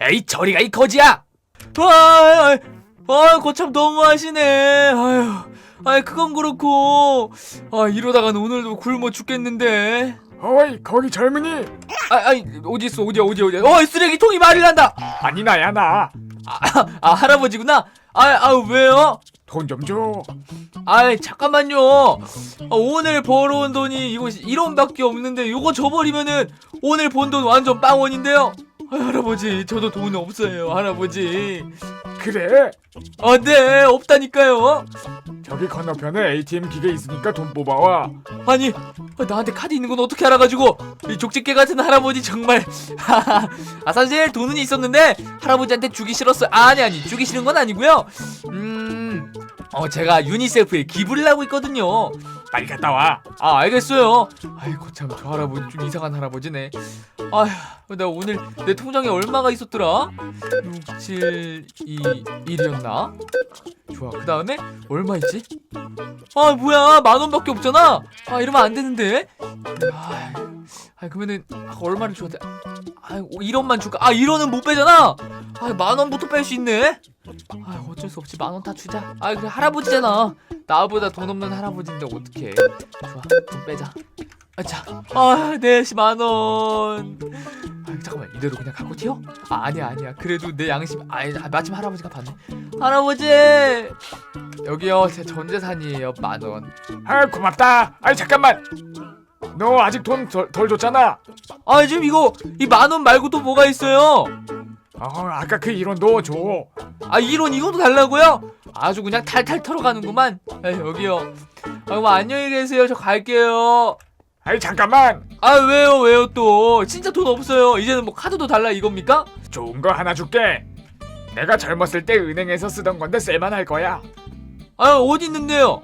에이 저리가 이 거지야! 아, 아, 거참 너무하시네. 아유 아 그건 그렇고. 아 이러다간 오늘도 굶어 죽겠는데. 어이 거기 젊은이. 아, 아이 어디 있어? 어디야 어디야 어디야? 어 쓰레기통이 말을 한다! 아니 나야 나. 아, 아 할아버지구나. 아, 아 왜요? 돈 좀 줘. 아이 잠깐만요. 아, 오늘 벌어온 돈이 이거 1원밖에 없는데 이거 줘버리면은 오늘 번 돈 완전 빵원인데요 아, 할아버지 저도 돈 없어요 할아버지. 그래? 아네 없다니까요. 저기 건너편에 ATM 기계 있으니까 돈 뽑아와. 아니 아, 나한테 카드 있는 건 어떻게 알아가지고. 이 족집게 같은 할아버지 정말. 아 사실 돈은 있었는데 할아버지한테 주기 싫었어요 아니 아니 주기 싫은 건 아니고요. 음 어 제가 유니세프에 기부를 하고 있거든요. 빨리 갔다 와. 아 알겠어요. 아이고 참 저 할아버지 좀 이상한 할아버지네 아휴 나 오늘 내 통장에 얼마가 있었더라? 6, 7, 2, 1이었나? 좋아 그 다음에 얼마 있지? 아 뭐야 만 원밖에 없잖아? 아 이러면 안 되는데. 아, 아 그러면은 아, 얼마를 줘야 돼 아, 1원만 줄까? 아 1원은 못 빼잖아? 아 만 원부터 뺄 수 있네. 아 어쩔 수 없지. 만원 다 주자. 아 그래 할아버지잖아. 나보다 돈 없는 할아버지인데 어떡해. 좋아 좀 빼자 아 자 아 네시 만원 아 잠깐만 이대로 그냥 갖고 튀어? 아 아니야 아니야 그래도 내 양심 아 마침 할아버지가 받네 할아버지 여기요 제 전재산이에요 만 원 아 고맙다. 아이 잠깐만. 너 아직 돈 덜 줬잖아. 아 지금 이거 이 만 원 말고 또 뭐가 있어요 어 아까 그 1원 너 줘. 아 이런 이것도 달라고요? 아주 그냥 탈탈 털어가는구만 아 여기요 아 그럼 안녕히 계세요 저 갈게요 아이 잠깐만. 아 왜요 왜요 또 진짜 돈 없어요 이제는 뭐 카드도 달라 이겁니까? 좋은 거 하나 줄게. 내가 젊었을 때 은행에서 쓰던 건데 쓸만할 거야. 아 어디 있는데요?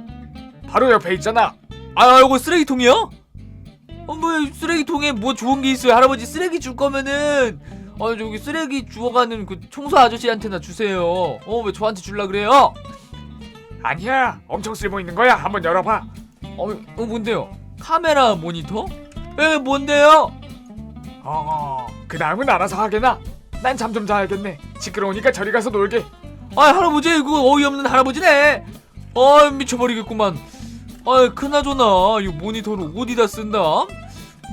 바로 옆에 있잖아. 아 이거 쓰레기통이요? 어뭐 쓰레기통에 뭐 좋은 게 있어요 할아버지 쓰레기 줄 거면은 아 저기 쓰레기 주워가는 그 청소 아저씨한테나 주세요 어 왜 저한테 줄라 그래요? 아니야. 엄청 쓸모 있는 거야. 한번 열어봐. 어, 어 뭔데요? 카메라 모니터? 에 뭔데요? 어. 그 다음은 알아서 하게나. 난 잠 좀 자야겠네. 시끄러우니까 저리 가서 놀게. 아 할아버지 이거 어이없는 할아버지네 아 미쳐버리겠구만 아 그나저나 이 모니터를 어디다 쓴다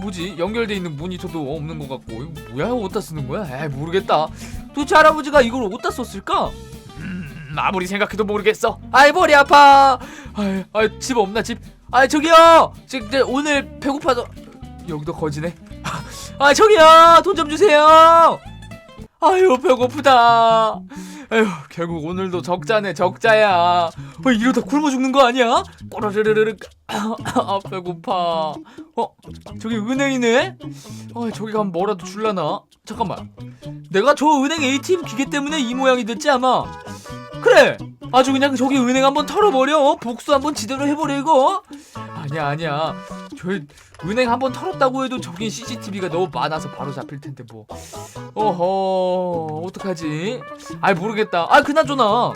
뭐지 연결돼 있는 모니터도 없는 것 같고 이거 뭐야 어디다 쓰는 거야 에이 모르겠다 도대체 할아버지가 이걸 어디다 썼을까 음, 아무리 생각해도 모르겠어 아이 머리 아파 아이, 아이 집 없나 집 아 저기요! 지금 오늘 배고파서 여기도 거지네. 아 저기요! 돈 좀 주세요! 아유 배고프다. 에휴 결국 오늘도 적자네 적자야. 어, 이러다 굶어 죽는 거 아니야? 꼬르르르르 아 배고파. 어 저기 은행이네? 어 저기 가면 뭐라도 줄라나? 잠깐만. 내가 저 은행 ATM 기계 때문에 이 모양이 됐지 아마. 그래 아주 그냥 저기 은행 한번 털어버려. 어? 복수 한번 제대로 해버려 이거. 아니야 아니야. 저 은행 한번 털었다고 해도 저긴 CCTV가 너무 많아서 바로 잡힐 텐데 뭐. 어허 어떡하지? 아이 모르겠다. 아 그나저나.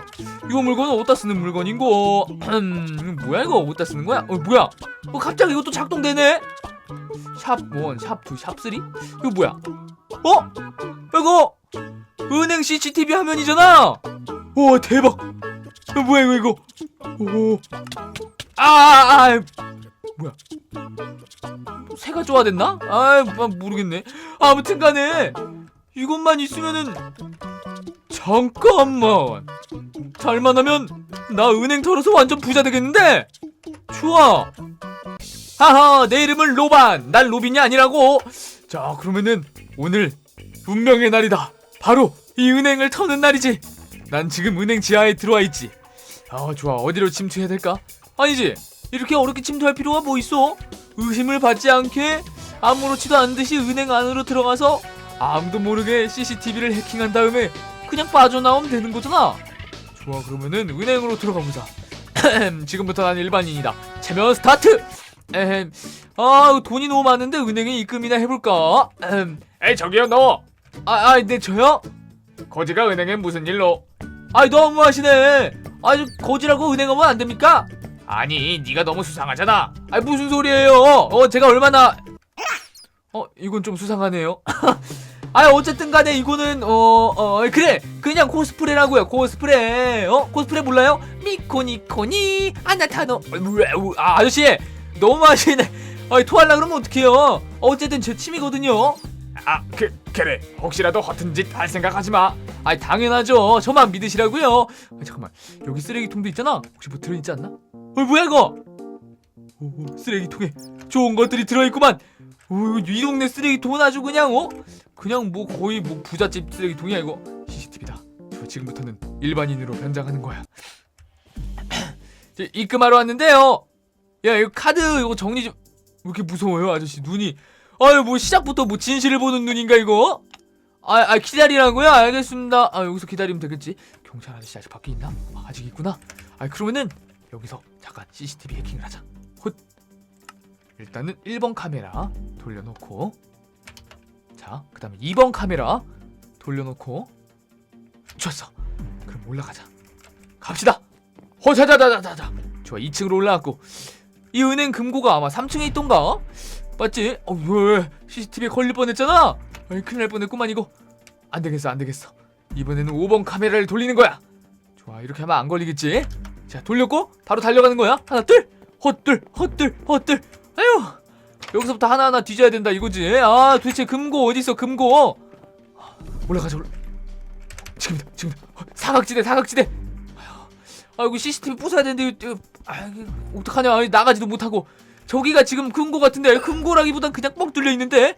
이거 물건은 어디다 쓰는 물건인고 음, 뭐야 이거? 어디다 쓰는 거야? 어 뭐야? 어 갑자기 이것도 작동되네. 샵 1 샵 2 샵 3 이거 뭐야? 어? 이거 은행 CCTV 화면이잖아! 오 대박 이거 뭐야 이거 이거. 오 아 아 아, 아, 뭐야. 새가 좋아됐나? 아 모르겠네. 아무튼 간에 이것만 있으면은 잠깐만. 잘만 하면 나 은행 털어서 완전 부자 되겠는데? 좋아. 하하 내 이름은 로반. 난 로빈이 아니라고. 자 그러면은 오늘 운명의 날이다. 바로 이 은행을 터는 날이지. 난 지금 은행 지하에 들어와 있지 아 좋아 어디로 침투해야 될까 아니지 이렇게 어렵게 침투할 필요가 뭐 있어 의심을 받지 않게 아무렇지도 않은 듯이 은행 안으로 들어가서 아무도 모르게 CCTV를 해킹한 다음에 그냥 빠져나오면 되는 거잖아. 좋아, 그러면은 은행으로 들어가 보자. 지금부터 난 일반인이다. 체면 스타트. 에헴. 아, 돈이 너무 많은데 은행에 입금이나 해볼까? 에헴. 에이 저기요 너. 아, 아, 네 저요? 거지가 은행에 무슨 일로? 아, 너무하시네. 아주 거지라고 은행 오면 안 됩니까? 아니 네가 너무 수상하잖아. 아, 무슨 소리예요? 어, 제가 얼마나 어, 이건 좀 수상하네요. 아 어쨌든 간에 이거는 어어 그래 그냥 코스프레라고요 코스프레 어 코스프레 몰라요 미코니코니 아나타노 아 아저씨 너무 하시네 아 토할라 그러면 어떡해요 어쨌든 제 취미거든요 아, 그 그래. 혹시라도 허튼 짓 할 생각하지 마. 아 당연하죠. 저만 믿으시라고요. 아, 잠깐만. 여기 쓰레기통도 있잖아. 혹시 뭐 들어있지 않나? 어 뭐야 이거? 오, 쓰레기통에 좋은 것들이 들어있구만. 오, 이 동네 쓰레기통은 아주 그냥 어? 그냥 뭐 거의 뭐 부잣집 쓰레기통이야 이거. CCTV다. 저 지금부터는 일반인으로 변장하는 거야. 저 입금하러 왔는데요. 야 이거 카드 이거 정리 좀 왜 이렇게 무서워요 아저씨? 눈이. 아유 뭐 시작부터 뭐 진실을 보는 눈인가 이거 아, 아 기다리라고요? 알겠습니다. 아 여기서 기다리면 되겠지. 경찰 아저씨 아직 밖에 있나? 아, 아직 있구나. 아 그러면은 여기서 잠깐 CCTV 해킹을 하자. 헛. 일단은 1번 카메라 돌려놓고 자 그다음에 2번 카메라 돌려놓고 좋았어. 그럼 올라가자. 갑시다. 허자자자자자자. 좋아 2층으로 올라갔고 이 은행 금고가 아마 3층에 있던가? 맞지? 어, 왜 CCTV에 걸릴 뻔했잖아. 아이 큰일 날 뻔했구만 이거. 안 되겠어 안 되겠어. 이번에는 5번 카메라를 돌리는 거야. 좋아 이렇게 하면 안 걸리겠지? 자 돌렸고 바로 달려가는 거야. 하나 둘. 헛둘 헛둘 헛둘. 아유 여기서부터 하나하나 뒤져야 된다 이거지. 아 도대체 금고 어딨어 금고? 아, 올라가자 올라 지금이다 지금이다. 어, 사각지대 사각지대. 아이고 CCTV 부숴야 되는데 아 어떡하냐. 나가지도 못하고. 저기가 지금 금고 같은데 금고라기보단 그냥 뻥 뚫려 있는데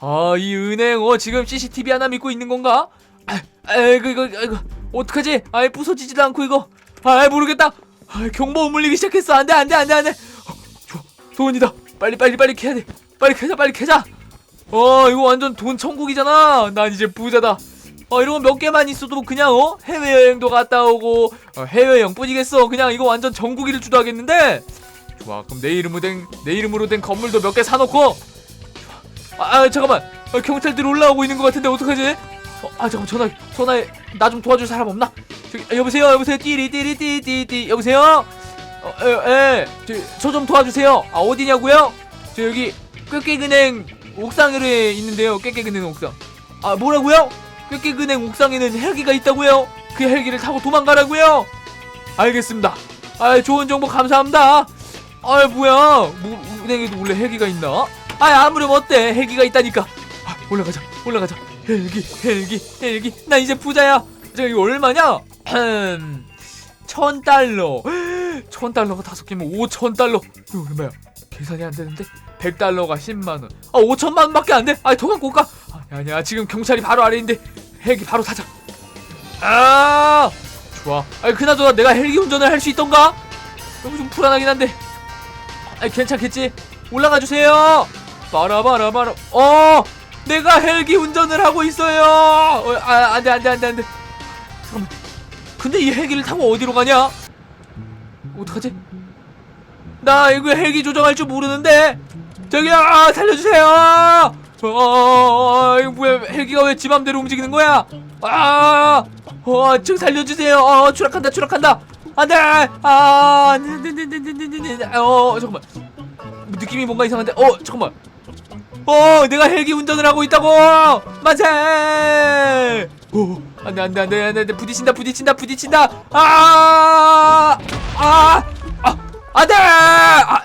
아 이 은행 어 지금 CCTV 하나 믿고 있는 건가? 아, 아이고 이거 이거 어떡하지? 아이 부서지지도 않고 이거 아 모르겠다. 아 경보음 울리기 시작했어. 안 돼 안 돼 안 돼 안 돼. 어, 좋아 돈이다. 빨리 빨리 빨리 캐야 돼. 빨리 캐자 빨리 캐자. 어 이거 완전 돈 천국이잖아. 난 이제 부자다. 어 이런 거 몇 개만 있어도 그냥 어 해외 여행도 갔다 오고 어, 해외 여행 뿐이겠어. 그냥 이거 완전 전국 일주도 하겠는데. 좋아 그럼 내 이름으로 된 내 이름으로 된 건물도 몇 개 사놓고 아, 아 잠깐만 아, 경찰들이 올라오고 있는 것 같은데 어떡하지? 어, 아 잠깐 전화 전화해 나좀 도와줄 사람 없나? 저기 아, 여보세요 여보세요 띠리 띠리 띠띠띠 여보세요? 어에저 좀 도와주세요 아 어디냐고요? 저 여기 꾀꾀은행 옥상에 있는데요 꾀꾀은행 옥상 아 뭐라고요? 꾀꾀은행 옥상에는 헬기가 있다고요? 그 헬기를 타고 도망가라고요? 알겠습니다 아 좋은 정보 감사합니다 아 뭐야 뭐 은행에도 원래 헬기가 있나? 아 아무렴 어때? 헬기가 있다니까. 아, 올라가자 올라가자. 헬기 헬기 헬기. 나 이제 부자야. 저 이거 얼마냐? 천 달러. 천 달러가 다섯 개면 오천 달러. 이거 얼마야? 계산이 안 되는데? 백 달러가 십만 원아 오천만 원밖에 안돼 아 더 갖고 올까? 아, 아니야 지금 경찰이 바로 아래 있는데 헬기 바로 타자. 아 좋아. 아 그나저나 내가 헬기 운전을 할 수 있던가? 너무 좀 불안하긴 한데. 아 괜찮겠지? 올라가 주세요 바라바라바라 어 내가 헬기 운전을 하고 있어요. 어, 아 안돼 안돼 안돼 안돼. 잠깐만. 근데 이 헬기를 타고 어디로 가냐? 어떡하지? 나 이거 헬기 조정할 줄 모르는데. 저기요 아, 살려주세요. 어 이거 뭐야 헬기가 왜 지 맘대로 움직이는 거야? 아어저 살려주세요. 어 추락한다 추락한다. 안돼 아 네네네네네네 어 잠깐만. 느낌이 뭔가 이상한데. 어 잠깐만 어 내가 헬기 운전을 하고 있다고! 만세 오 안돼 안돼 안돼 안돼 부딪힌다 부딪힌다 부딪힌다. 아아! 아, 아, 안돼! 아,